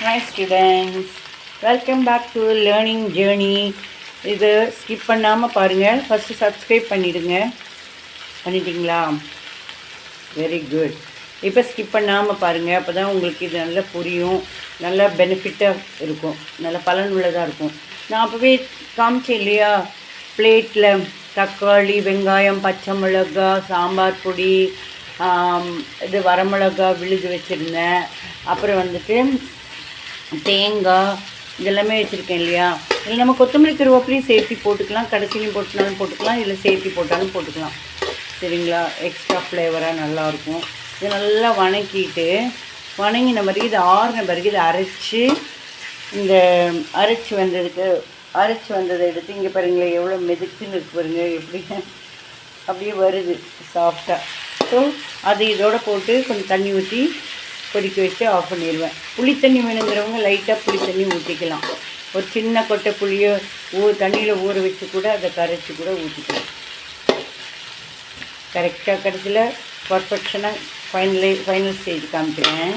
Hi students welcome back to learning journey இது skip பண்ணாமல் பாருங்கள் ஃபஸ்ட்டு சப்ஸ்கிரைப் பண்ணிவிடுங்க பண்ணிட்டீங்களா? வெரி குட் இப்போ ஸ்கிப் பண்ணாமல் பாருங்கள் அப்போ தான் உங்களுக்கு இது நல்லா புரியும். நல்ல பெனிஃபிட்டாக இருக்கும். நல்ல பலனுள்ளதாக இருக்கும். நான் அப்போவே காமிச்சேன் இல்லையா? பிளேட்டில் தக்காளி வெங்காயம் பச்சை மிளகா சாம்பார் பொடி இது வரமிளகா விழுது வச்சுருந்தேன். அப்புறம் வந்துட்டு தேங்காய் இதெல்லாமே வச்சுருக்கேன் இல்லையா? இல்லை நம்ம கொத்தமல்லி கருவேப்பிலையும் சேர்த்து போட்டுக்கலாம். கடைசிலையும் போட்டுனாலும் போட்டுக்கலாம். இல்லை சேர்த்து போட்டாலும் போட்டுக்கலாம். சரிங்களா? எக்ஸ்ட்ரா ஃப்ளேவராக நல்லாயிருக்கும். இதை நல்லா வணக்கிட்டு வணங்கின பிறகு இது ஆறின பிறகு இதை அரைச்சி இந்த அரைச்சி வந்ததுக்கு அரைச்சி வந்ததை எடுத்து இங்கே பாருங்களேன் எவ்வளோ மெதுக்குன்னு இருக்கு பாருங்க எப்படி? அப்படியே வருது சாஃப்டாக ஸோ அது இதோட போட்டு கொஞ்சம் தண்ணி ஊற்றி கொதிக்க வச்சு ஆஃப் பண்ணிடுவேன் புளி தண்ணி வேணுங்கிறவங்க லைட்டாக புளி தண்ணி ஊற்றிக்கலாம் ஒரு சின்ன கொட்டை புளியை ஊ தண்ணியில் ஊற வச்சு கூட அதை கரைச்சி கூட ஊற்றிக்கலாம் கரெக்டாக கடைசியில் பர்ஃபெக்ஷனாக ஃபைனலை ஃபைனல் ஸ்டேஜ் காமிக்கிறேன்.